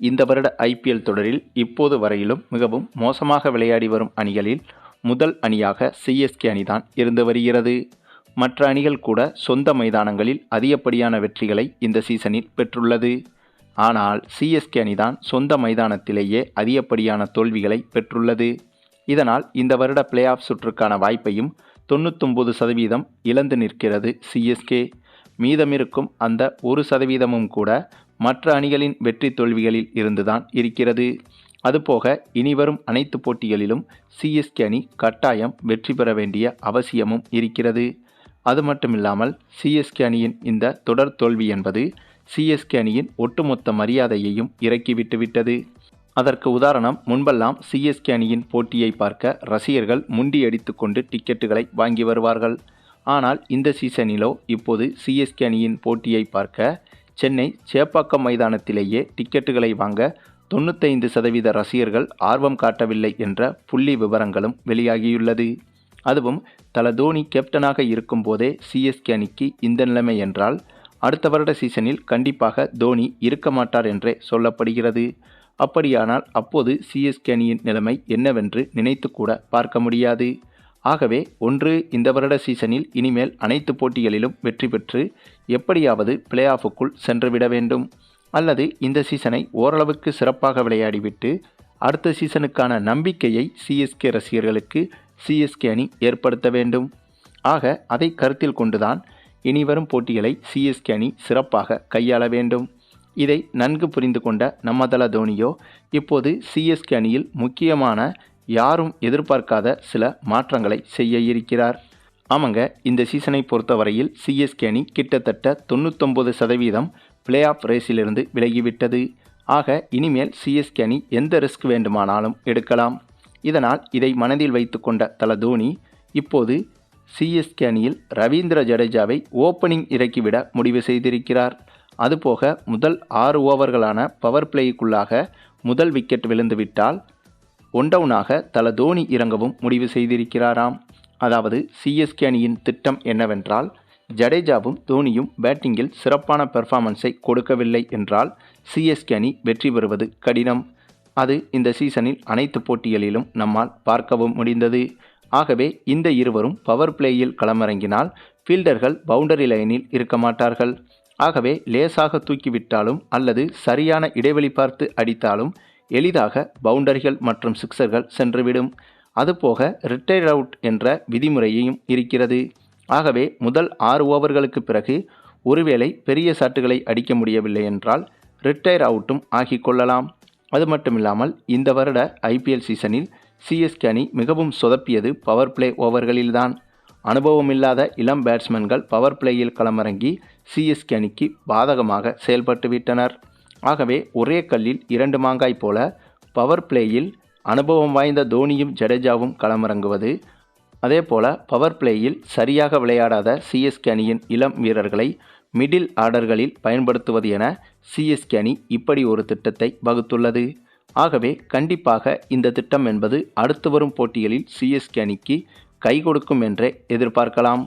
இந்த வருட ஐபிஎல் தொடரில் இப்போது வரையிலும் மிகவும் மோசமாக விளையாடி வரும் அணிகளில் முதல் அணியாக சிஎஸ்கே அணிதான் இருந்து வருகிறது. மற்ற அணிகள் கூட சொந்த மைதானங்களில் அதிகப்படியான வெற்றிகளை இந்த சீசனில் பெற்றுள்ளது. ஆனால் சிஎஸ்கே அணிதான் சொந்த மைதானத்திலேயே அதிகப்படியான தோல்விகளை பெற்றுள்ளது. இதனால் இந்த வருட பிளே ஆஃப் சுற்றுக்கான வாய்ப்பையும் தொண்ணூத்தொம்பது சதவீதம் இழந்து நிற்கிறது சிஎஸ்கே மீதமிருக்கும் அந்த ஒரு சதவீதமும் கூட மற்ற அணிகளின் வெற்றி தோல்விகளில் இருந்துதான் இருக்கிறது. அதுபோக இனிவரும் அனைத்து போட்டிகளிலும் சிஎஸ்கே அணி கட்டாயம் வெற்றி பெற வேண்டிய அவசியமும் இருக்கிறது. அது மட்டுமில்லாமல் சிஎஸ்கே அணியின் இந்த தொடர் தோல்வி என்பது சிஎஸ்கே அணியின் ஒட்டுமொத்த மரியாதையையும் இறக்கிவிட்டுவிட்டது அதற்கு உதாரணம் முன்பெல்லாம் சிஎஸ்கே அணியின் போட்டியை பார்க்க ரசிகர்கள் முண்டியடித்து கொண்டு டிக்கெட்டுகளை வாங்கி வருவார்கள். ஆனால் இந்த சீசனிலோ இப்போது சிஎஸ்கே அணியின் போட்டியை பார்க்க சென்னை சேப்பாக்கம் மைதானத்திலேயே டிக்கெட்டுகளை வாங்க தொண்ணூத்தைந்து சதவீத ரசிகர்கள் ஆர்வம் காட்டவில்லை என்ற புள்ளி விவரங்களும் வெளியாகியுள்ளது. அதுவும் தல தோனி கேப்டனாக இருக்கும்போதே சிஎஸ்கே அணிக்கு இந்த நிலைமை என்றால் அடுத்த வருட சீசனில் கண்டிப்பாக தோனி இருக்க மாட்டார் என்றே சொல்லப்படுகிறது. அப்படியானால் அப்போது சிஎஸ்கே அணியின் நிலைமை என்னவென்று நினைத்து கூட பார்க்க முடியாது. ஆகவே ஒன்று இந்த வருட சீசனில் இனிமேல் அனைத்து போட்டிகளிலும் வெற்றி பெற்று எப்படியாவது பிளே ஆஃபுக்குள் சென்றுவிட வேண்டும். அல்லது இந்த சீசனை ஓரளவுக்கு சிறப்பாக விளையாடிவிட்டு அடுத்த சீசனுக்கான நம்பிக்கையை சிஎஸ்கே ரசிகர்களுக்கு சிஎஸ்கே அணி ஏற்படுத்த வேண்டும். ஆக அதை கருத்தில் கொண்டுதான் இனிவரும் போட்டிகளை சிஎஸ்கே அணி சிறப்பாக கையாள வேண்டும். இதை நன்கு புரிந்து கொண்ட நம்மதள தோனியோ இப்போது சிஎஸ்கே அணியில் முக்கியமான யாரும் எதிர்பார்க்காத சில மாற்றங்களை செய்ய இருக்கிறார். ஆமாங்க இந்த சீசனை பொறுத்தவரையில் சிஎஸ்கே அணி கிட்டத்தட்ட தொண்ணூத்தொம்பது சதவீதம் பிளே ஆஃப் ரேஸிலிருந்து விலகிவிட்டது. ஆக இனிமேல் சிஎஸ்கே அணி எந்த ரிஸ்க் வேண்டுமானாலும் எடுக்கலாம். இதனால் இதை மனதில் வைத்து கொண்ட தல தோனி இப்போது சிஎஸ்கே அணியில் ரவீந்திர ஜடேஜாவை ஓப்பனிங் இறக்கிவிட முடிவு செய்திருக்கிறார். அதுபோக முதல் ஆறு ஓவர்களான பவர் பிளேக்குள்ளாக முதல் விக்கெட் விழுந்துவிட்டால் ஒன் டவுனாக தல தோனி இறங்கவும் முடிவு செய்திருக்கிறாராம். அதாவது சிஎஸ்கே அணியின் திட்டம் என்னவென்றால் ஜடேஜாவும் தோனியும் பேட்டிங்கில் சிறப்பான பெர்ஃபார்மன்ஸை கொடுக்கவில்லை என்றால் சிஎஸ்கே அணி வெற்றி பெறுவது கடினம். அது இந்த சீசனில் அனைத்து போட்டிகளிலும் நம்மால் பார்க்கவும் முடிந்தது. ஆகவே இந்த இருவரும் பவர் பிளேயில் களமிறங்கினால் ஃபீல்டர்கள் பவுண்டரி லைனில் இருக்க மாட்டார்கள். ஆகவே லேசாக தூக்கிவிட்டாலும் அல்லது சரியான இடைவெளி பார்த்து அடித்தாலும் எளிதாக பவுண்டரிகள் மற்றும் சிக்சர்கள் சென்றுவிடும். அதுபோக ரிட்டையர் அவுட் என்ற விதிமுறையும் இருக்கிறது. ஆகவே முதல் ஆறு ஓவர்களுக்கு பிறகு ஒருவேளை பெரிய சாட்டுகளை அடிக்க முடியவில்லை என்றால் ரிட்டையர் அவுட்டும் ஆகிக்கொள்ளலாம் அது மட்டுமில்லாமல் இந்த வருட ஐபிஎல் சீசனில் சிஎஸ்கே அணி மிகவும் சொதப்பியது பவர் பிளே ஓவர்களில்தான். அனுபவமில்லாத இளம் பேட்ஸ்மேன்கள் பவர் பிளேயில் களமிறங்கி சிஎஸ்கே அணிக்கு பாதகமாக செயல்பட்டுவிட்டனர். ஆகவே ஒரே கல்லில் இரண்டு மாங்காய் போல பவர் பிளேயில் அனுபவம் வாய்ந்த தோனியும் ஜடேஜாவும் களமிறங்குவது. அதே போல பவர் பிளேயில் சரியாக விளையாடாத சிஎஸ்கே அணியின் இளம் வீரர்களை மிடில் ஆர்டர்களில் பயன்படுத்துவது என சிஎஸ்கே அணி இப்படி ஒரு திட்டத்தை வகுத்துள்ளது. ஆகவே கண்டிப்பாக இந்த திட்டம் என்பது அடுத்து வரும் போட்டிகளில் சிஎஸ்கே அணிக்கு கை கொடுக்கும் என்றே எதிர்பார்க்கலாம்.